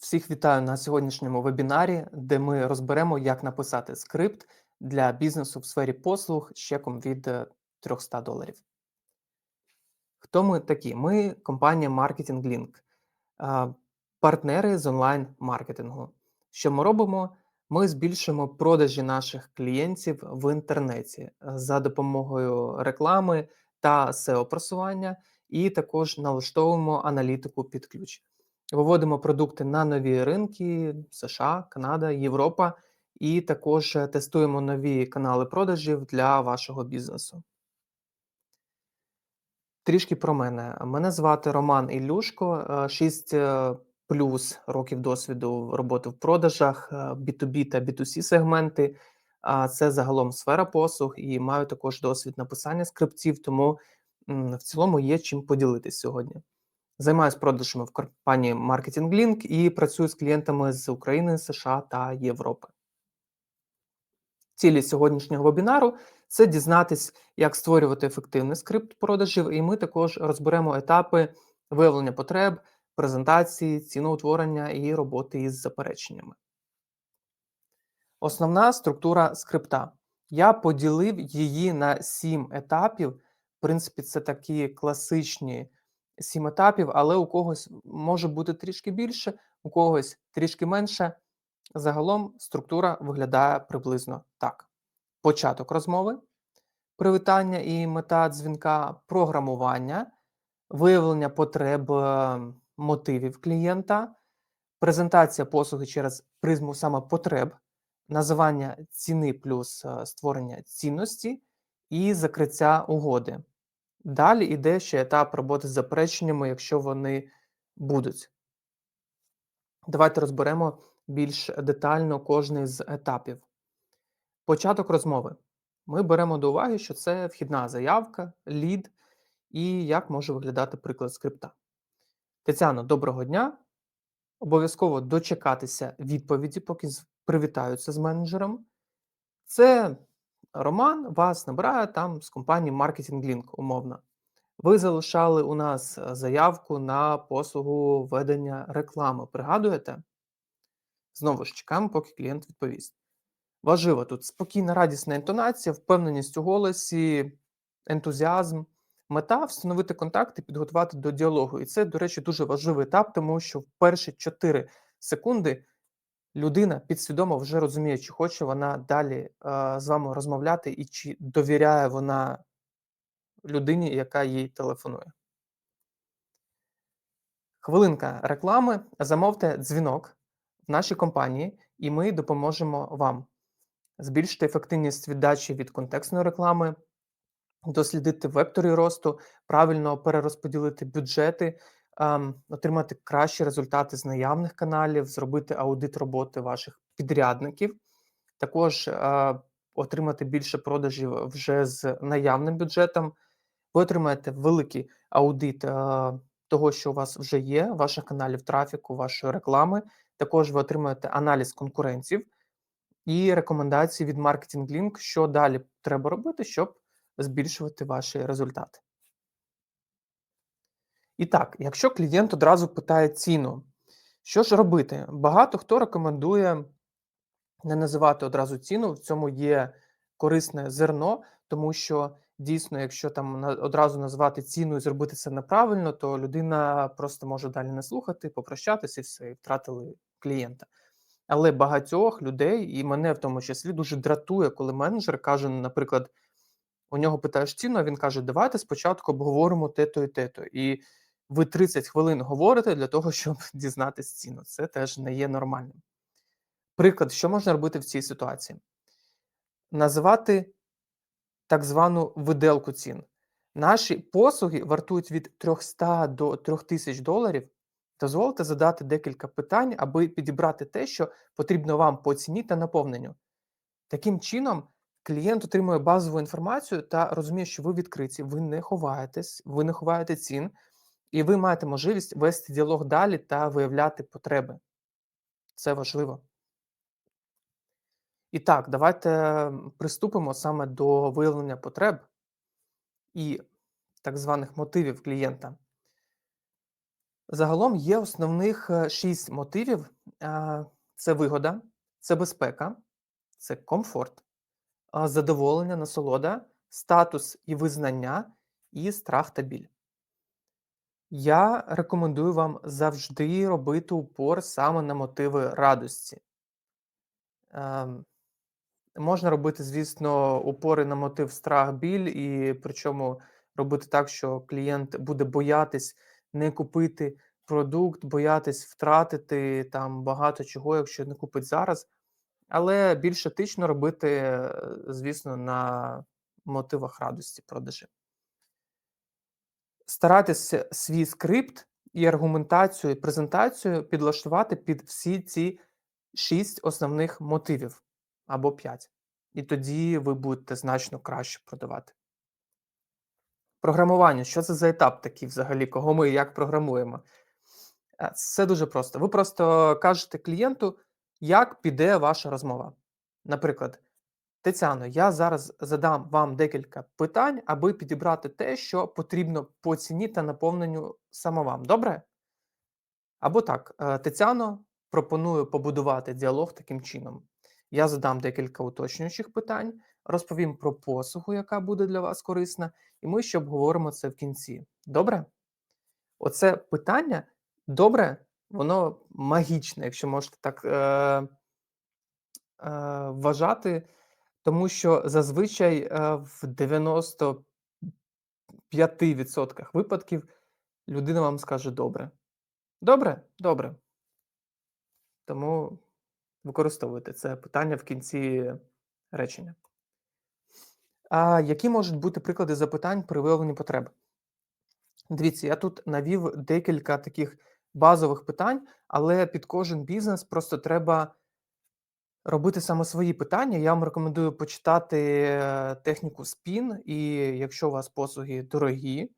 Всіх вітаю на сьогоднішньому вебінарі, де ми розберемо, як написати скрипт для бізнесу в сфері послуг з чеком від е, 300 доларів. Хто ми такі? Ми компанія Marketing Link, партнери з онлайн-маркетингу. Що ми робимо? Ми збільшуємо продажі наших клієнтів в інтернеті е, за допомогою реклами та SEO-просування, і також налаштовуємо аналітику під ключ. Виводимо продукти на нові ринки США, Канада, Європа, і також е, тестуємо нові канали продажів для вашого бізнесу. Трішки про мене. Мене звати Роман Ілюшко, е, 6 е, плюс років досвіду роботи в продажах, е, B2B та B2C сегменти. Це загалом сфера послуг, і маю також досвід написання скриптів, тому в цілому є чим поділитись сьогодні. Займаюся продажами в компанії Marketing Link і працюю з клієнтами з України, США та Європи. Цілі сьогоднішнього вебінару це дізнатись, як створювати ефективний скрипт продажів, і ми також розберемо етапи виявлення потреб, презентації, ціноутворення і роботи із запереченнями. Основна структура скрипта. Я поділив її на сім етапів. В принципі, це такі класичні сім етапів, але у когось може бути трішки більше, у когось трішки менше. Загалом структура виглядає приблизно так: початок розмови, привітання і мета дзвінка, програмування, виявлення потреб е, мотивів клієнта, презентація послуги через призму саме потреб, називання ціни плюс е, створення цінності і закриття угоди. Далі йде ще етап роботи з запереченнями, якщо вони будуть. Давайте розберемо більш детально кожний з етапів. Початок розмови. Ми беремо до уваги, що це вхідна заявка, лід і як може виглядати приклад скрипта. Тетяно, доброго дня. Обов'язково дочекатися відповіді, поки привітаються з менеджером. Це Роман вас набирає там з компанії Marketing Link, умовно. Ви залишали у нас е, заявку на послугу ведення реклами. Пригадуєте? Знову ж чекаємо, поки клієнт відповість. Важливо тут спокійна, радісна інтонація, впевненість у голосі, ентузіазм. Мета встановити контакт і підготувати до діалогу. І це, до речі, дуже важливий етап, тому що в перші 4 секунди людина підсвідомо вже розуміє, чи хоче вона далі е, з вами розмовляти і чи довіряє вона людині, яка їй телефонує. Хвилинка реклами. Замовте дзвінок в нашій компанії, і ми допоможемо вам збільшити ефективність віддачі від контекстної реклами, дослідити вектори росту, правильно перерозподілити бюджети, отримати кращі результати з наявних каналів, зробити аудит роботи ваших підрядників, також отримати більше продажів вже з наявним бюджетом. Ви отримаєте великий аудит того, що у вас вже є, ваших каналів трафіку, вашої реклами. Також ви отримаєте аналіз конкурентів і рекомендації від Marketing Link, що далі треба робити, щоб збільшувати ваші результати. І так, якщо клієнт одразу питає ціну, що ж робити? Багато хто рекомендує не називати одразу ціну, в цьому є корисне зерно, тому що дійсно, якщо там одразу назвати ціну і зробити це неправильно, то людина просто може далі не слухати, попрощатися і все, і втратили клієнта. Але багатьох людей, і мене в тому числі, дуже дратує, коли менеджер каже, наприклад, у нього питаєш ціну, а він каже: Давайте спочатку обговоримо те-то і те-то. І ви 30 хвилин говорите для того, щоб дізнатись ціну. Це теж не є нормальним. Приклад, що можна робити в цій ситуації? Називати так звану виделку цін. Наші послуги вартують від 300 до 3000 доларів. Дозвольте задати декілька питань, аби підібрати те, що потрібно вам по ціні та наповненню. Таким чином, клієнт отримує базову інформацію та розуміє, що ви відкриті, ви не ховаєтесь, ви не ховаєте цін, і ви маєте можливість вести діалог далі та виявляти потреби. Це важливо. І так, давайте приступимо саме до виявлення потреб і так званих мотивів клієнта. Загалом є основних е, 6 мотивів: це вигода, це безпека, це комфорт, задоволення, насолода, статус і визнання, і страх та біль. Я рекомендую вам завжди робити упор саме на мотиви радості. Ем, можна робити, звісно, упори на мотив страх, біль, і причому робити так, що клієнт буде боятись не купити продукт, боятись втратити там багато чого, якщо не купить зараз. Але більш етично робити, е, звісно, на мотивах радості продажі. Старайтеся свій скрипт і аргументацію, і презентацію підлаштувати під всі ці 6 основних мотивів або 5. І тоді ви будете значно краще продавати. Програмування. Що це за етап такий взагалі? Кого ми і як програмуємо? Це дуже просто. Ви просто кажете клієнту, як піде ваша розмова. Наприклад, Тетяно, я зараз задам вам декілька питань, аби підібрати те, що потрібно по ціні та наповненню саме вам. Добре? Або так, е, Тетяно, пропоную побудувати діалог таким чином. Я задам декілька уточнюючих питань, розповім про послугу, яка буде для вас корисна, і ми ще обговоримо це в кінці. Добре? Оце питання добре, воно магічне, якщо можете так е, е, вважати, тому що зазвичай е, в 95% випадків людина вам скаже добре. Добре? Добре. Тому використовуйте це питання в кінці речення. А які можуть бути приклади запитань при виявленні потреби? Дивіться, я тут навів декілька таких базових питань, але під кожен бізнес просто треба робити саме свої питання. Я вам рекомендую почитати е, техніку SPIN, і якщо у вас послуги дорогі,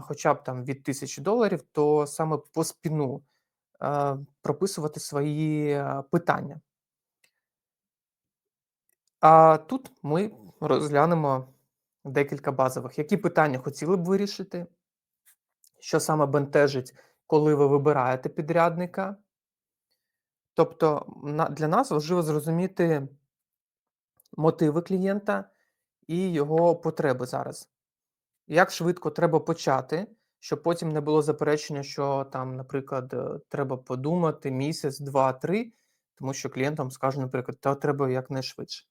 хоча б там від тисячі доларів, то саме по спіну прописувати свої питання. А тут ми розглянемо декілька базових. Які питання хотіли б вирішити? Що саме бентежить, коли ви вибираєте підрядника? Тобто, для нас важливо зрозуміти мотиви клієнта і його потреби зараз. Як швидко треба почати, щоб потім не було заперечення, що там, наприклад, е, треба подумати місяць, два, три, тому що клієнт вам скаже, наприклад, та треба якнайшвидше.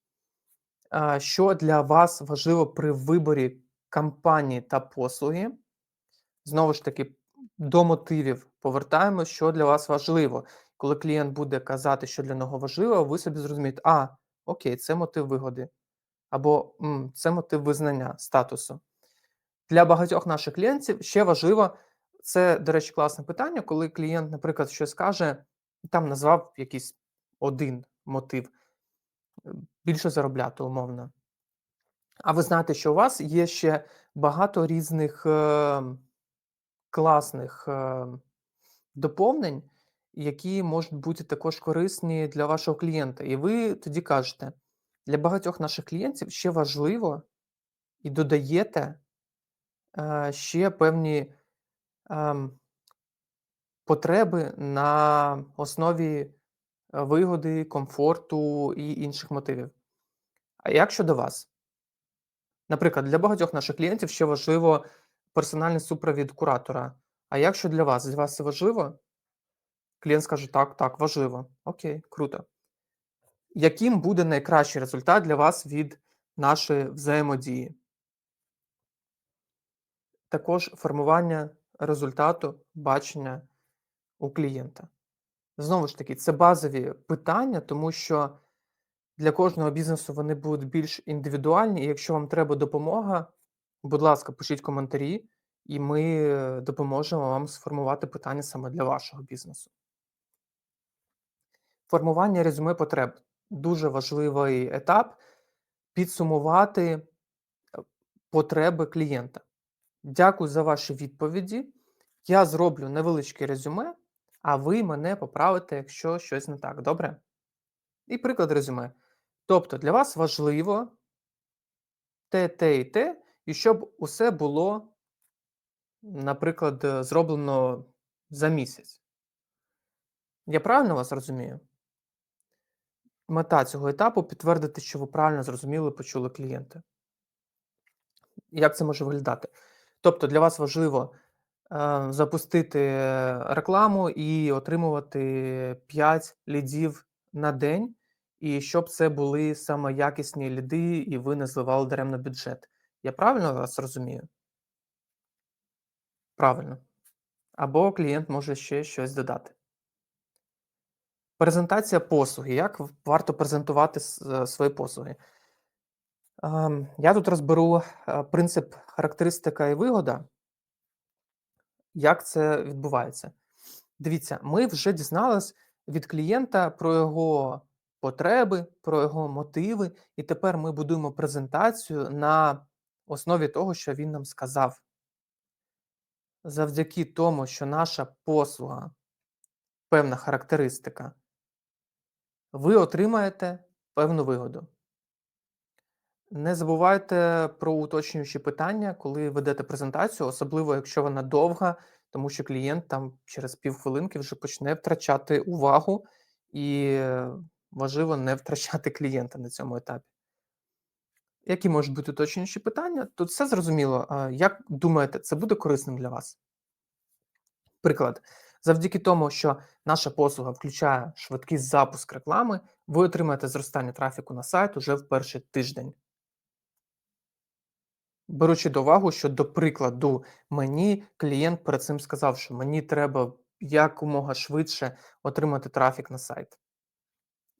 Що для вас важливо при виборі компанії та послуги? Знову ж таки, до мотивів повертаємось, що для вас важливо. Коли клієнт буде казати, що для нього важливо, ви собі зрозумієте, а, окей, це мотив вигоди, або «М, це мотив визнання статусу. Для багатьох наших клієнтів ще важливо, це, до речі, класне питання, коли клієнт, наприклад, щось каже, там назвав якийсь один мотив, е, більше заробляти умовно. А ви знаєте, що у вас є ще багато різних е, класних е, доповнень, які можуть бути також корисні для вашого клієнта. І ви тоді кажете, для багатьох наших клієнтів ще важливо і додаєте е, ще певні ем, потреби на основі е, вигоди, комфорту і інших мотивів. А як щодо вас? Наприклад, для багатьох наших клієнтів ще важливо персональний супровід куратора. А як що для вас? Для вас це важливо? Клієнт скаже: так, так, важливо. Окей, круто. Яким буде найкращий результат для вас від нашої взаємодії? Також формування результату бачення у клієнта. Знову ж таки, це базові питання, тому що для кожного бізнесу вони будуть більш індивідуальні. І якщо вам треба допомога, будь ласка, пишіть коментарі, і ми е, допоможемо вам сформувати питання саме для вашого бізнесу. Формування резюме потреб дуже важливий етап підсумувати е, потреби клієнта. Дякую за ваші відповіді. Я зроблю невеличке резюме, а ви мене поправите, якщо щось не так. Добре? І приклад резюме. Тобто для вас важливо те, те і те, і щоб усе було, наприклад, е, зроблено за місяць. Я правильно вас розумію? Мета цього етапу підтвердити, що ви правильно зрозуміли, почули клієнта. Як це може виглядати? Тобто для вас важливо е, запустити рекламу і отримувати 5 лідів на день, і щоб це були саме якісні ліди, і ви не зливали даремно бюджет. Я правильно вас розумію? Правильно. Або клієнт може ще щось додати. Презентація послуги. Як варто презентувати е, свої послуги? Ем, Я тут розберу е, принцип характеристика і вигода. Як це відбувається? Дивіться, ми вже дізнались від клієнта про його потреби, про його мотиви, і тепер ми будуємо презентацію на основі того, що він нам сказав. Завдяки тому, що наша послуга, певна характеристика, ви отримаєте певну вигоду. Не забувайте про уточнюючі питання, коли ведете презентацію, особливо якщо вона довга, тому що клієнт там через півхвилинки вже почне втрачати увагу, і важливо не втрачати клієнта на цьому етапі. Які можуть бути уточнюючі питання? Тут все зрозуміло. Як думаєте, це буде корисним для вас? Приклад, завдяки тому, що наша послуга включає швидкий запуск реклами, ви отримаєте зростання трафіку на сайт уже в перший тиждень. Беручи до уваги, що, до прикладу, мені клієнт перед цим сказав, що мені треба якомога швидше отримати трафік на сайт.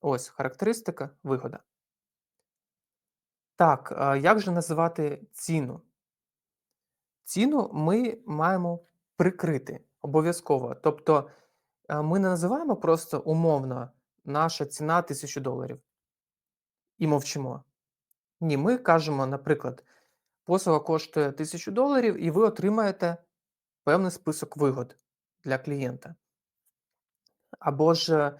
Ось характеристика, вигода. Так, як же називати ціну? Ціну ми маємо прикрити обов'язково. Тобто е, ми не називаємо просто умовно наша ціна 1000 доларів і мовчимо. Ні, ми кажемо, наприклад, послуга коштує 1000 доларів, і ви отримаєте певний список вигод для клієнта. Або ж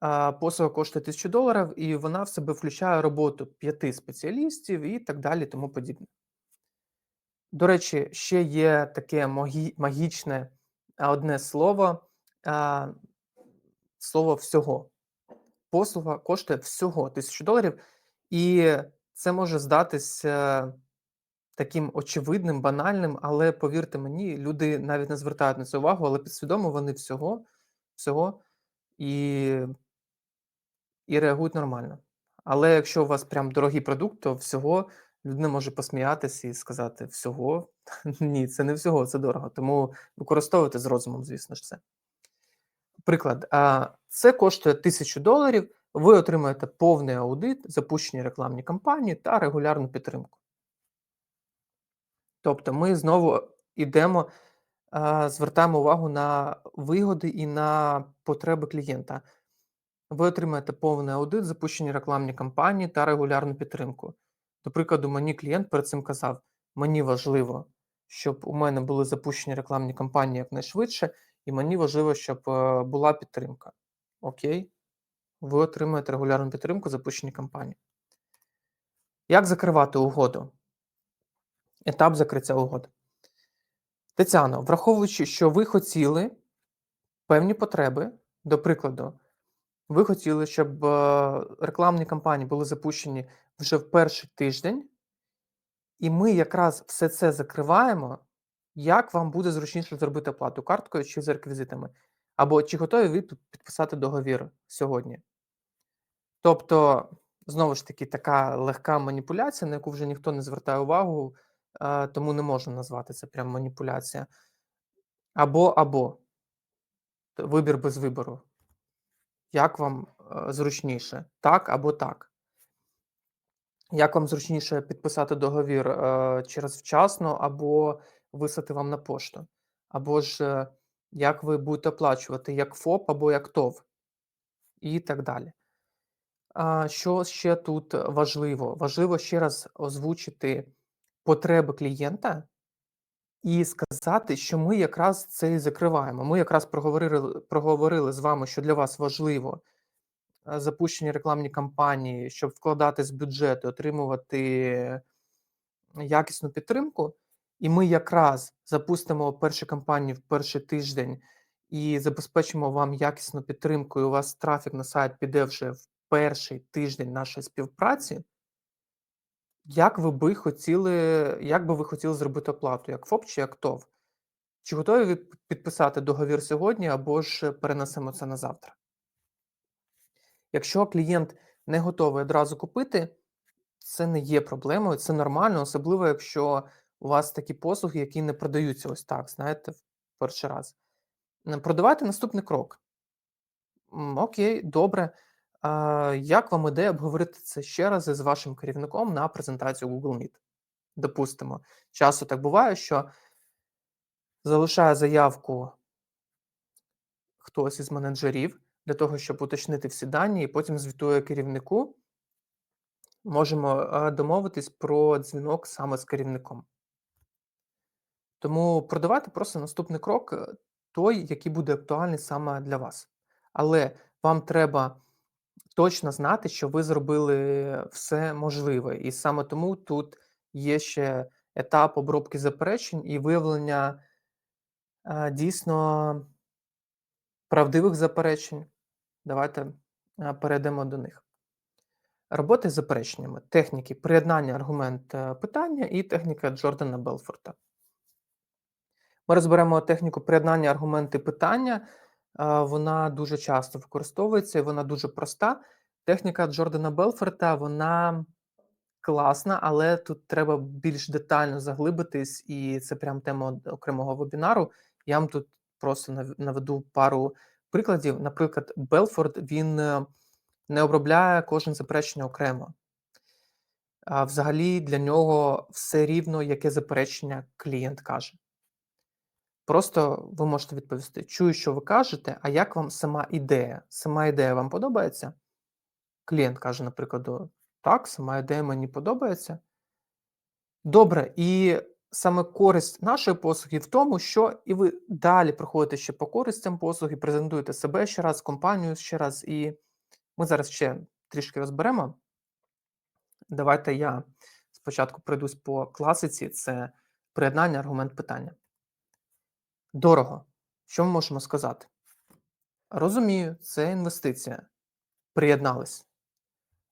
а, послуга коштує 1000 доларів, і вона в себе включає роботу п'яти спеціалістів і так далі, тому подібне. До речі, ще є таке магічне одне слово, слово всього. Послуга коштує всього 1000 доларів, і це може здатися таким очевидним, банальним, але повірте мені, люди навіть не звертають на це увагу, але підсвідомо вони всього, всього і, і реагують нормально. Але якщо у вас прям дорогий продукт, то всього людина може посміятися і сказати: всього ні, це не всього, це дорого. Тому використовуйте з розумом, звісно ж, це. Приклад, це коштує 1000 доларів. Ви отримаєте повний аудит, запущені рекламні кампанії та регулярну підтримку. Тобто ми знову йдемо, звертаємо увагу на вигоди і на потреби клієнта. Ви отримаєте повний аудит, запущені рекламні кампанії та регулярну підтримку. До прикладу, мені клієнт перед цим казав: мені важливо, щоб у мене були запущені рекламні кампанії якнайшвидше, і мені важливо, щоб е, була підтримка. Окей, ви отримаєте регулярну підтримку, запущені кампанії. Як закривати угоду? Етап закриття угоди. Тетяно, враховуючи, що ви хотіли певні потреби, до прикладу, ви хотіли, щоб е, рекламні кампанії були запущені вже в перший тиждень, і ми якраз все це закриваємо. Як вам буде зручніше зробити оплату карткою чи з реквізитами? Або чи готові ви підписати договір сьогодні? Тобто, знову ж таки, така легка маніпуляція, на яку вже ніхто не звертає увагу, е, тому не можна назвати це прям маніпуляція. Або або вибір без вибору. Як вам е, зручніше? Так або так. Як вам зручніше підписати договір е, через вчасно, або вислати вам на пошту? Або ж е, як ви будете оплачувати, як ФОП або як ТОВ, і так далі. А, що ще тут важливо? Важливо ще раз озвучити потреби клієнта і сказати, що ми якраз це і закриваємо. Ми якраз проговорили, проговорили з вами, що для вас важливо запущені рекламні кампанії, щоб вкладатись в бюджет і отримувати якісну підтримку. І ми якраз запустимо перші кампанії в перший тиждень і забезпечимо вам якісну підтримку, і у вас трафік на сайт піде вже в перший тиждень нашої співпраці, як ви би хотіли, як би ви хотіли зробити оплату, як ФОП чи як ТОВ? Чи готові ви підписати договір сьогодні або ж перенесемо це на завтра? Якщо клієнт не готовий одразу купити, це не є проблемою, це нормально, особливо якщо у вас такі послуги, які не продаються ось так, знаєте, в перший раз. Продавайте наступний крок. Окей, добре. Як вам ідея обговорити це ще раз із вашим керівником на презентацію Google Meet? Допустимо, часто так буває, що залишає заявку хтось із менеджерів для того, щоб уточнити всі дані, і потім звітує керівнику. Можемо е, домовитись про дзвінок саме з керівником. Тому продавати просто наступний крок, е, той, який буде актуальний саме для вас. Але вам треба точно знати, що ви зробили все можливе, і саме тому тут є ще етап обробки заперечень і виявлення е, дійсно правдивих заперечень. Давайте е, перейдемо до них. Роботи з запереченнями, техніки приєднання аргумент е, питання і техніка Джордана Белфорта. Ми розберемо техніку приєднання аргументи питання. Е, Вона дуже часто використовується і вона дуже проста. Техніка Джордана Белфорта вона класна, але тут треба більш детально заглибитись, і це прям тема окремого вебінару. Я вам тут просто наведу пару прикладів. Наприклад, Белфорд він е, не обробляє кожне заперечення окремо. А взагалі для нього все рівно, яке заперечення клієнт каже. Просто ви можете відповісти: чую, що ви кажете, а як вам сама ідея? Сама ідея вам подобається? Клієнт каже, наприклад, так, сама ідея мені подобається. Добре, і саме користь нашої послуги в тому, що і ви далі проходите ще по користям послуги, презентуєте себе ще раз, компанію ще раз, і ми зараз ще трішки розберемо. Давайте я спочатку пройдусь по класиці: це приєднання, аргумент питання. Дорого. Що ми можемо сказати? Розумію, це інвестиція. Приєднались.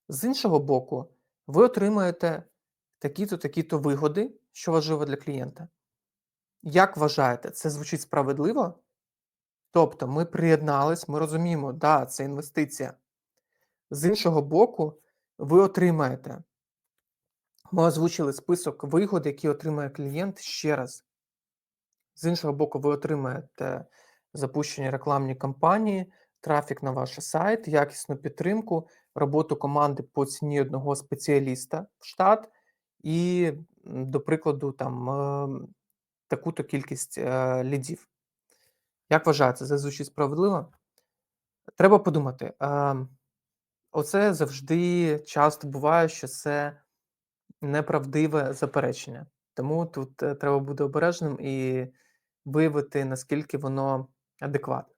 З іншого боку, ви отримаєте такі-то, такі-то вигоди, що важливо для клієнта. Як вважаєте, це звучить справедливо? Тобто, ми приєднались, ми розуміємо, да, це інвестиція. З іншого боку, ви отримаєте. Ми озвучили список вигод, які отримає клієнт ще раз. З іншого боку, ви отримаєте запущені рекламні кампанії, трафік на ваш сайт, якісну підтримку, роботу команди по ціні одного спеціаліста в штат і, до прикладу, там е, таку-то кількість е, лідів. Як вважаєте, це звучить справедливо? Треба подумати. е, Оце завжди часто буває, що це неправдиве заперечення. Тому тут е, треба бути обережним і виявити, наскільки воно адекватне.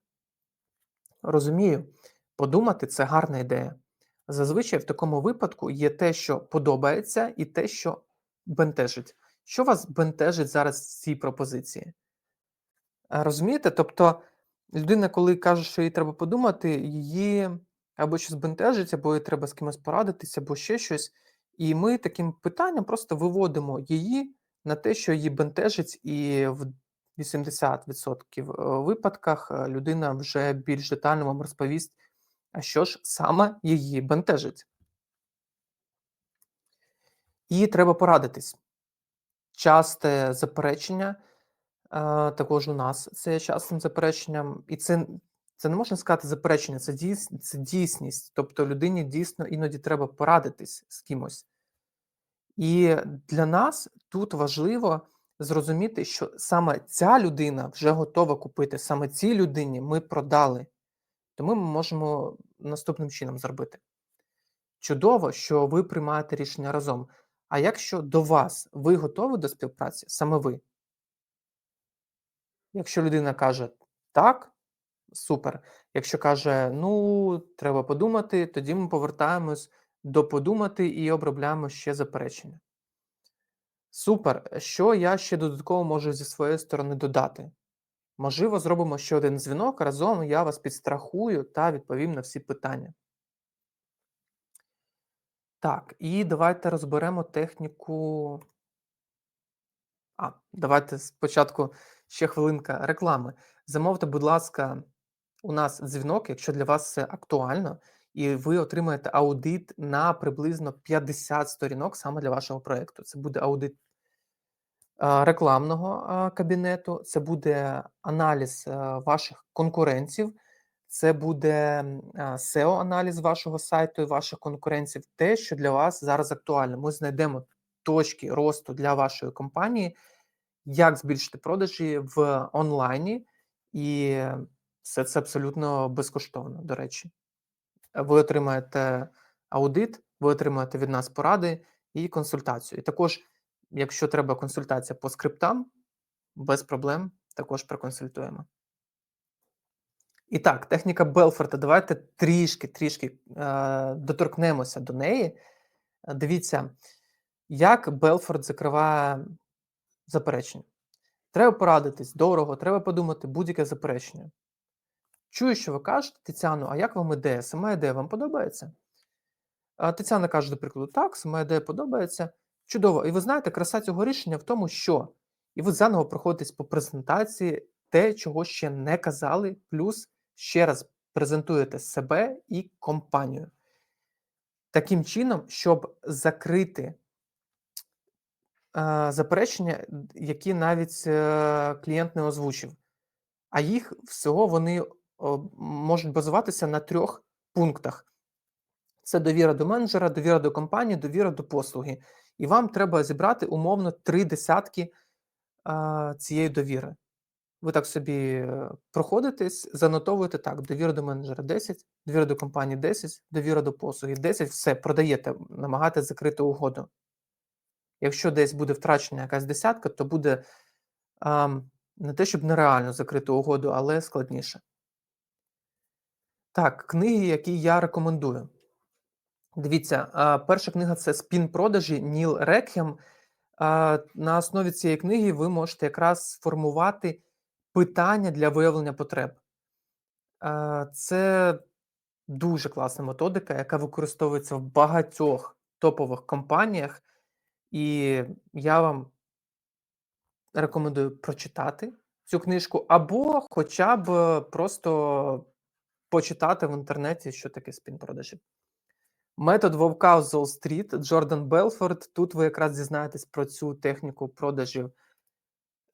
Розумію, подумати це гарна ідея. Зазвичай в такому випадку є те, що подобається, і те, що бентежить. Що вас бентежить зараз в цій пропозиції? Е, Розумієте? Тобто, людина, коли каже, що їй треба подумати, її або щось бентежить, або їй треба з кимось порадитися, або ще щось. І ми таким питанням просто виводимо її на те, що її бентежить, і в 80% випадках е, людина вже більш детально вам розповість, а що ж саме її бентежить. І треба порадитись. Часте заперечення, е, також у нас це є частим запереченням, і це, це не можна сказати заперечення, це, дійс, це дійсність. Тобто людині дійсно іноді треба порадитись з кимось. І для нас тут важливо зрозуміти, що саме ця людина вже готова купити, саме цій людині ми продали. Тому ми можемо наступним чином зробити. Чудово, що ви приймаєте рішення разом. А якщо до вас ви готові до співпраці, саме ви? Якщо людина каже так, супер. Якщо каже, ну, треба подумати, тоді ми повертаємось до подумати і обробляємо ще заперечення. Супер. Що я ще додатково можу зі своєї сторони додати? Можливо, зробимо ще один дзвінок, разом я вас підстрахую та відповім на всі питання. Так, і давайте розберемо техніку. А, давайте спочатку ще хвилинка реклами. Замовте, будь ласка, у нас дзвінок, якщо для вас це актуально, і ви отримаєте аудит на приблизно 50 сторінок саме для вашого проєкту. Це буде аудит рекламного кабінету, це буде аналіз ваших конкурентів, це буде SEO-аналіз вашого сайту і ваших конкурентів, те, що для вас зараз актуально. Ми знайдемо точки росту для вашої компанії, як збільшити продажі в онлайні, і все це абсолютно безкоштовно, до речі. Ви отримаєте аудит, ви отримаєте від нас поради і консультацію. І також, якщо треба консультація по скриптам, без проблем також проконсультуємо. І так, техніка Белфорта. Давайте трішки трішки е, доторкнемося до неї. Дивіться, як Белфорд закриває заперечення. Треба порадитись дорого, треба подумати будь-яке заперечення. Чую, що ви кажете, Тетяно, а як вам ідея? Сама ідея вам подобається? А Тетяна каже, до прикладу, так, сама ідея подобається. Чудово. І ви знаєте, краса цього рішення в тому, що і ви заново проходитесь по презентації те, чого ще не казали, плюс ще раз презентуєте себе і компанію. Таким чином, щоб закрити е, заперечення, які навіть е, клієнт не озвучив. А їх всього вони о, можуть базуватися на трьох пунктах: це довіра до менеджера, довіра до компанії, довіра до послуги. І вам треба зібрати умовно три десятки цієї довіри. Ви так собі е, проходитесь, занотовуєте так: довіра до менеджера 10, довіра до компанії 10, довіра до послуги 10, все продаєте, намагаєтесь закрити угоду. Якщо десь буде втрачена якась десятка, то буде а, не те, щоб нереально закрити угоду, але складніше. Так, книги, які я рекомендую. Дивіться, перша книга це Спін продажі Ніл Рекхем. На основі цієї книги ви можете якраз сформувати питання для виявлення потреб. Це дуже класна методика, яка використовується в багатьох топових компаніях, і я вам рекомендую прочитати цю книжку, або хоча б просто почитати в інтернеті, що таке спін-продажі. Метод вовка з Уолл-стріт, Джордан Белфорд. Тут ви якраз дізнаєтесь про цю техніку продажів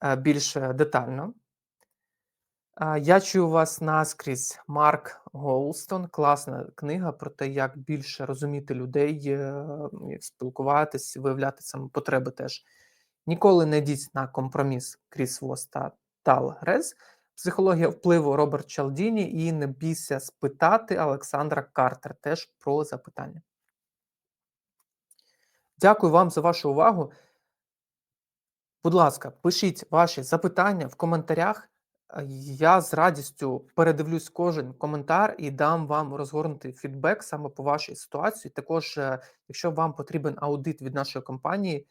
е, більш детально. Е, Я чую вас наскрізь Марк Голстон. Класна книга про те, як більше розуміти людей, е, спілкуватись, виявляти саме потреби теж. Ніколи не йдіть на компроміс Кріс Вос та Тал Грез. Психологія впливу Роберт Чалдіні і не бійся спитати Олександра Картер теж про запитання. Дякую вам за вашу увагу. Будь ласка, пишіть ваші запитання в коментарях. Я з радістю передивлюсь кожен коментар і дам вам розгорнутий фідбек саме по вашій ситуації. Також, е, якщо вам потрібен аудит від нашої компанії,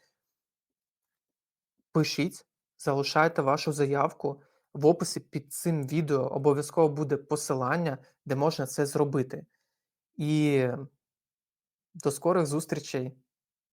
пишіть, залишайте вашу заявку. В описі під цим відео обов'язково буде посилання, де можна це зробити. І до скорих зустрічей!